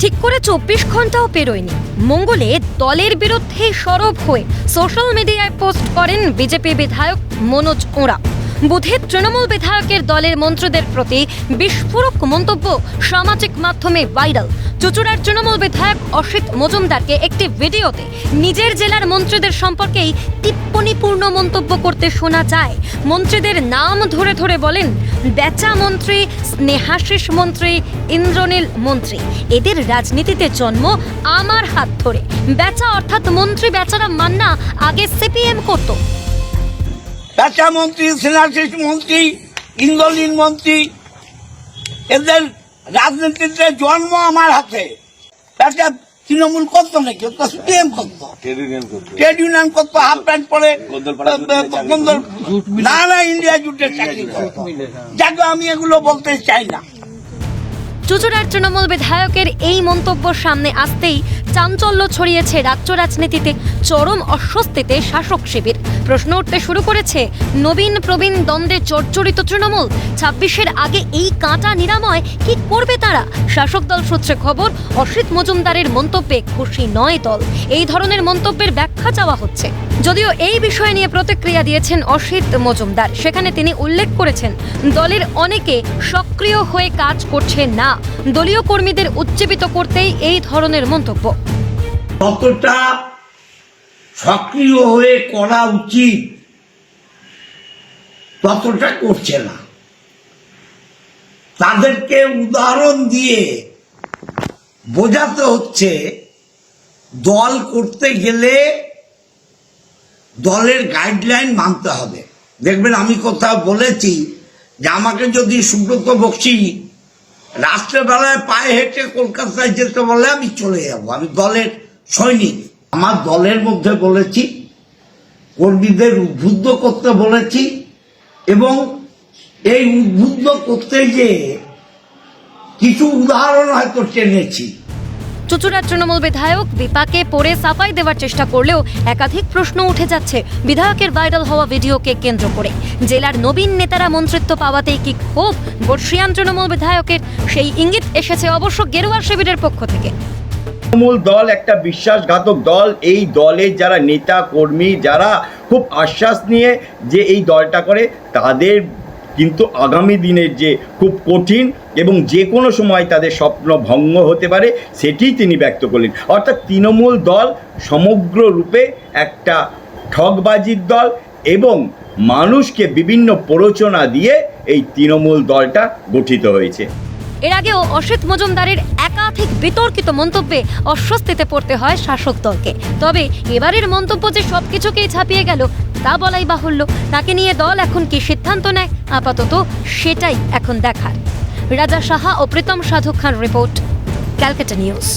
ঠিক করে চব্বিশ ঘন্টাও পেরোয়নি। মঙ্গলে দলের বিরুদ্ধে সরব হয়ে সোশ্যাল মিডিয়ায় পোস্ট করেন বিজেপি বিধায়ক মনোজ ওঁরা। বুধে তৃণমূল বিধায়কের দলের মন্ত্রীদের প্রতি বিস্ফোরক মন্তব্য সামাজিক মাধ্যমে ভাইরাল। চুচুড়ার তৃণমূল বিধায়ক অসিত মজুমদারকে একটি ভিডিওতে নিজের জেলার মন্ত্রীদের সম্পর্কেই টিপ্পণীপূর্ণ মন্তব্য করতে শোনা যায়। মন্ত্রীদের নাম ধরে ধরে বলেন, বেচা মন্ত্রী, স্নেহাশিস মন্ত্রী, ইন্দ্রনীল মন্ত্রী, এদের রাজনীতিতে জন্ম আমার হাত ধরে। বেচা অর্থাৎ মন্ত্রী বেচারা মান্না আগে সিপিএম করতো। পেঁচা মন্ত্রী সেনাশিস মন্ত্রী ইন্দ্রলীন মন্ত্রী, এদের রাজনীতিতে জন্ম আমার হাতে। পেঁচা তৃণমূল করতো নাকি? সিপিএম করতো। ট্রেড ইউনিয়ন করতো। হাফ প্যান্ট পরে গন্দর- না না ইন্ডিয়া জুটের চাকরি করতো। যাকে আমি এগুলো বলতে চাই না। চুচুড়ার তৃণমূল বিধায়কের এই মন্তব্য সামনে আসতেই চাঞ্চল্য ছড়িয়েছে রাজ্য রাজনীতিতে চরম অস্বস্তিতে শাসক শিবির। প্রশ্ন উঠতে শুরু করেছে। নবীন প্রবীণ দ্বন্দ্বে জর্জরিত তৃণমূল। ছাব্বিশের আগে এই কাঁটা নিরাময় কি করবে তারা? শাসক দল সূত্রে খবর, অসিত মজুমদারের মন্তব্যে খুশি নয় দল। এই ধরনের মন্তব্যের ব্যাখ্যা চাওয়া হচ্ছে। যদিও এই বিষয় নিয়ে প্রতিক্রিয়া দিয়েছেন অসিত মজুমদার, সেখানে তিনি উল্লেখ করেছেন, দলের অনেকে সক্রিয় হয়ে কাজ করছে না। দলীয় কর্মীদের উজ্জীবিত করতেই এই ধরনের মন্তব্য। কতটা সক্রিয় হয়ে করা উচিত। ততটা করছে না। তাদেরকে উদাহরণ দিয়ে বোঝাতে হচ্ছে, দল করতে গেলে দলের গাইডলাইন মানতে হবে। দেখবেন আমি কোথাও বলেছি যে আমাকে যদি সুব্রত বক্সি রাত্রেবেলায় পায়ে হেঁটে কলকাতায় যেতে বলে আমি চলে যাব। আমি দলের সৈনিক। আমার দলের মধ্যে বলেছি, কর্মীদের উদ্বুদ্ধ করতে বলেছি এবং এই উদ্বুদ্ধ করতে গিয়ে কিছু উদাহরণ হয়তো টেনেছি। চুচুড়ার তৃণমূল বিধায়ক বিপাকে পড়ে সাফাই দেওয়ার চেষ্টা করলেও একাধিক প্রশ্ন উঠে যাচ্ছে বিধায়কের ভাইরাল হওয়া ভিডিওকে কেন্দ্র করে। জেলার নবীন নেতারা মন্ত্রিত্ব পাওয়াতেই কি ক্ষোভ? বর্ষিয়ান তৃণমূল বিধায়কের সেই ইঙ্গিত এসেছে অবশ্য গেরুয়া শিবিরের পক্ষ থেকে। তৃণমূল দল, একটা বিশ্বাসঘাতক দল, এই দলের যারা নেতা, কর্মী, যারা খুব আশ্বাস নিয়ে যে এই দলটা করে, তাদের কিন্তু আগামী দিনের যে খুব কঠিন এবং যে কোনো সময় তাদের স্বপ্ন ভঙ্গ হতে পারে সেটিই তিনি ব্যক্ত করলেন। অর্থাৎ তৃণমূল দল সমগ্র রূপে একটা ঠগবাজির দল এবং মানুষকে বিভিন্ন প্ররোচনা দিয়ে এই তৃণমূল দলটা গঠিত হয়েছে। এর আগেও অসিত মজুমদারের একাধিক বিতর্কিত মন্তব্যে অস্বস্তিতে পড়তে হয় শাসক দলকে। তবে এবারের মন্তব্য যে সব কিছুকেই ছাপিয়ে গেল, তা বলাই বাহুল্য। তাকে নিয়ে দল এখন কি সিদ্ধান্ত নেয়? আপাতত সেটাই এখন দেখার। রাজা সাহা ও প্রীতম সাধু খান রিপোর্ট, ক্যালকাটা নিউজ।